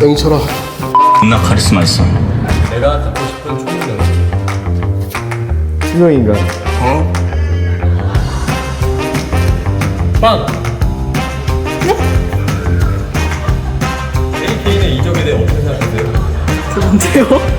땡쳐라. 존나 카리스마 있어. 내가 듣고 싶은 총명 투명인간. 어? 빵! AK는 이적에 대해 어떻게 생각하세요? 두 번째요?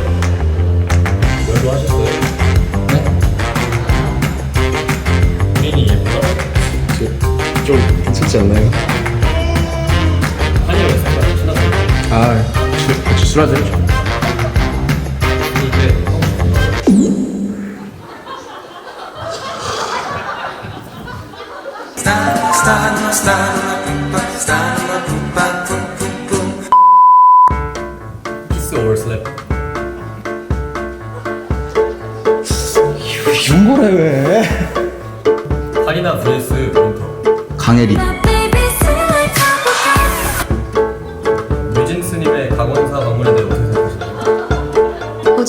Slap? 이런 거래 왜? 카리나 브레스 윈터 강혜리.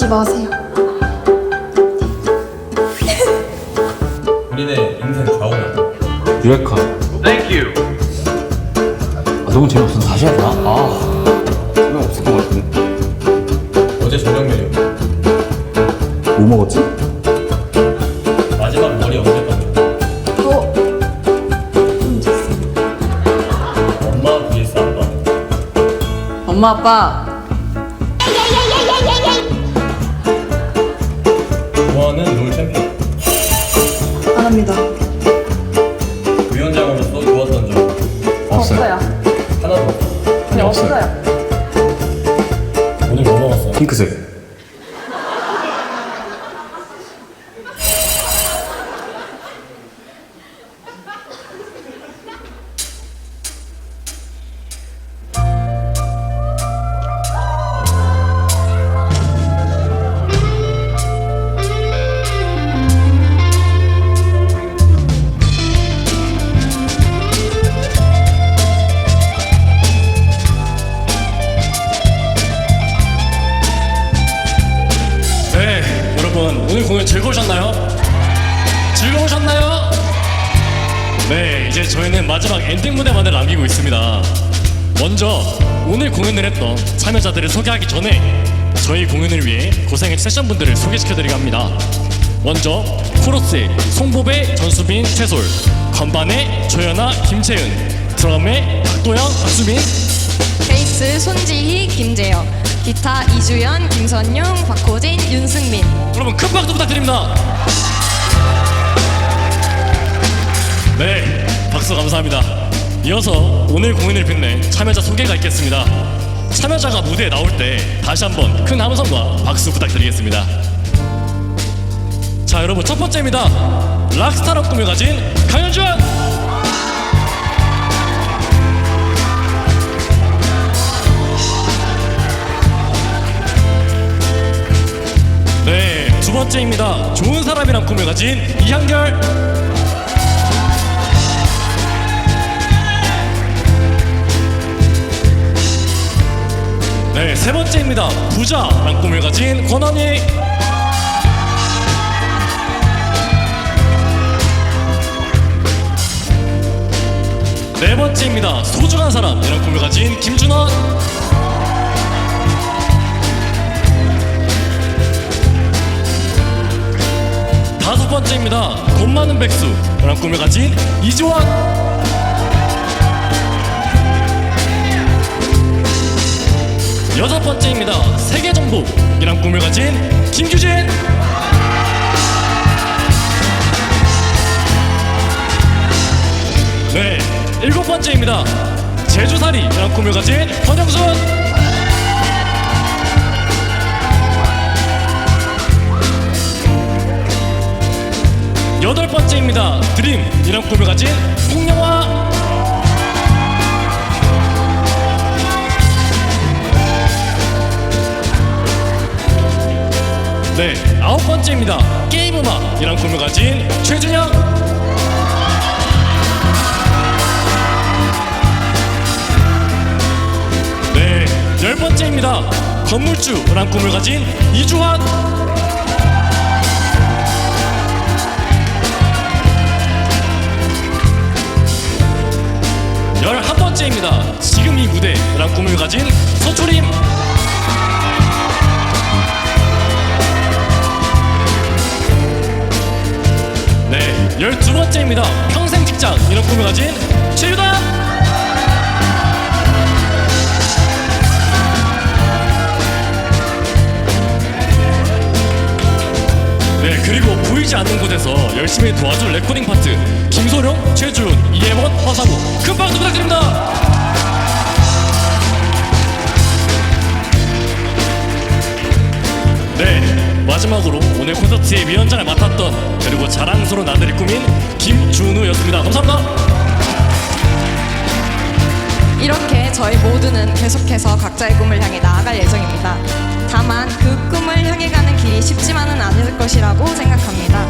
오지 마세요. 본인의 인생 좌우명 유레카. 땡큐. 아, 너무 재미없어. 다시 하자. 아, 재미 없을 것 같은데. 어제 저녁 메뉴 뭐 먹었지? 마지막 머리 언제 감요? 어? 좀 됐어. 엄마 vs 아빠 엄마 아빠 네, 여러분 오늘 공연 즐거우셨나요? 즐거우셨나요? 네, 이제 저희는 마지막 엔딩 무대만을 남기고 있습니다. 먼저 오늘 공연을 했던 참여자들을 소개하기 전에 저희 공연을 위해 고생한 세션 분들을 소개시켜드리려 합니다. 먼저 코러스의 송보배, 전수빈, 최솔, 건반의 조연아, 김채은, 드럼의 박도영, 박수빈, 베이스 손지희, 김재혁, 기타 이주연, 김선용, 박호진, 윤승민. 여러분 큰 박수 부탁드립니다. 네, 박수 감사합니다. 이어서 오늘 공연을 빛낸 참여자 소개가 있겠습니다. 참여자가 무대에 나올 때 다시 한번 큰 함성과 박수 부탁드리겠습니다. 자, 여러분 첫 번째입니다. 락스타로 꿈을 가진 강현준. 두 번째입니다. 좋은 사람이란 꿈을 가진 이한결. 네, 세 번째입니다. 부자란 꿈을 가진 권원희. 네 번째입니다. 소중한 사람이란 꿈을 가진 김준원. 번째입니다. 돈 많은 백수라는 꿈을 가진 이지원. 여섯 번째입니다. 세계 정복 이란 꿈을 가진 김규진. 네, 일곱 번째입니다. 제주살이라는 꿈을 가진 권영순. 여덟 번째입니다. 드림이란 꿈을 가진 홍영화. 네, 아홉 번째입니다. 게임 음악이란 꿈을 가진 최준영. 네, 열 번째입니다. 건물주란 꿈을 가진 이주환. 11번째입니다. 지금 이 무대라는 꿈을 가진 서초림 네, 12번째입니다. 평생 직장 이런 꿈을 가진 최유담 네 그리고 보이지 않는 곳에서 열심히 도와줄 레코딩 파트 김소룡, 최주훈, 이혜원, 허사무 큰 박수 부탁드립니다. 네 마지막으로 오늘 콘서트의 위원장을 맡았던 그리고 자랑스러운 아들이 꾸민 김준우였습니다. 감사합니다. 이렇게 저희 모두는 계속해서 각자의 꿈을 향해 나아갈 예정입니다. 다만 그 꿈을 향해 가는 않을 것이라고 생각합니다.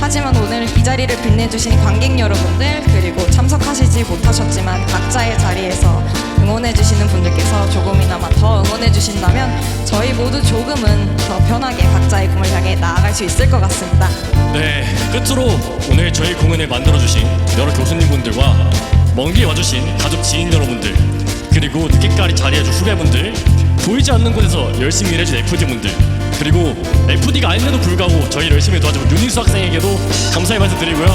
하지만 오늘 이 자리를 빛내주신 관객 여러분들 그리고 참석하시지 못하셨지만 각자의 자리에서 응원해주시는 분들께서 조금이나마 더 응원해주신다면 저희 모두 조금은 더 편하게 각자의 꿈을 향해 나아갈 수 있을 것 같습니다. 네, 끝으로 오늘 저희 공연을 만들어주신 여러 교수님분들과 먼 길 와주신 가족 지인 여러분들 그리고 늦게까지 자리해준 후배분들 보이지 않는 곳에서 열심히 일해준 FD분들 그리고 FD가 아닌데도 불구하고 저희 열심히 도와준 윤희수 학생에게도 감사의 말씀 드리고요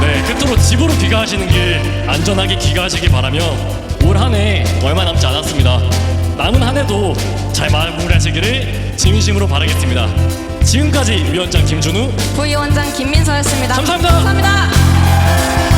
네, 끝으로 집으로 귀가하시는 길 안전하게 귀가하시기 바라며 올 한 해 얼마 남지 않았습니다. 남은 한 해도 잘 마무리하시기를 진심으로 바라겠습니다. 지금까지 위원장 김준우 부위원장 김민서였습니다. 감사합니다. 감사합니다.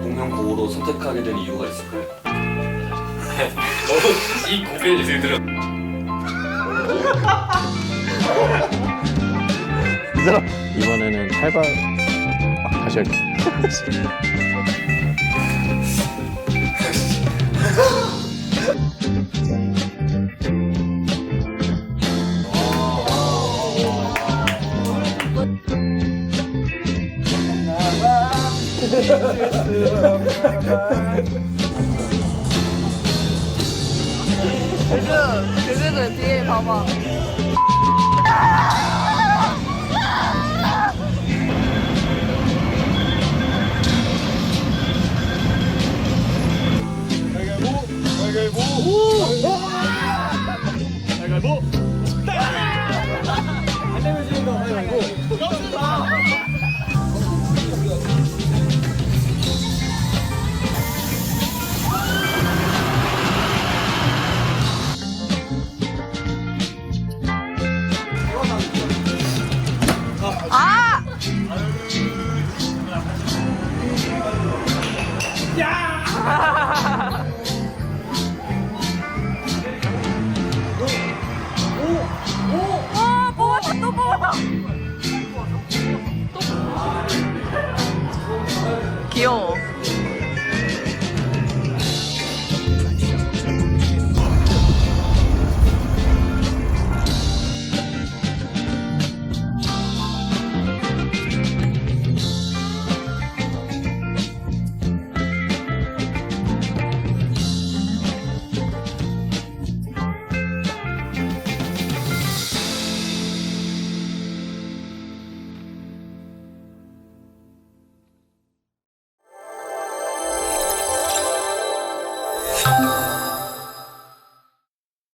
공연 곡으로 선택하게 된 이유가 있을까요? 이 곡의 예술 들어. 이번에는 탈발 아, 다시 할게. 你去死吧你去死吧你去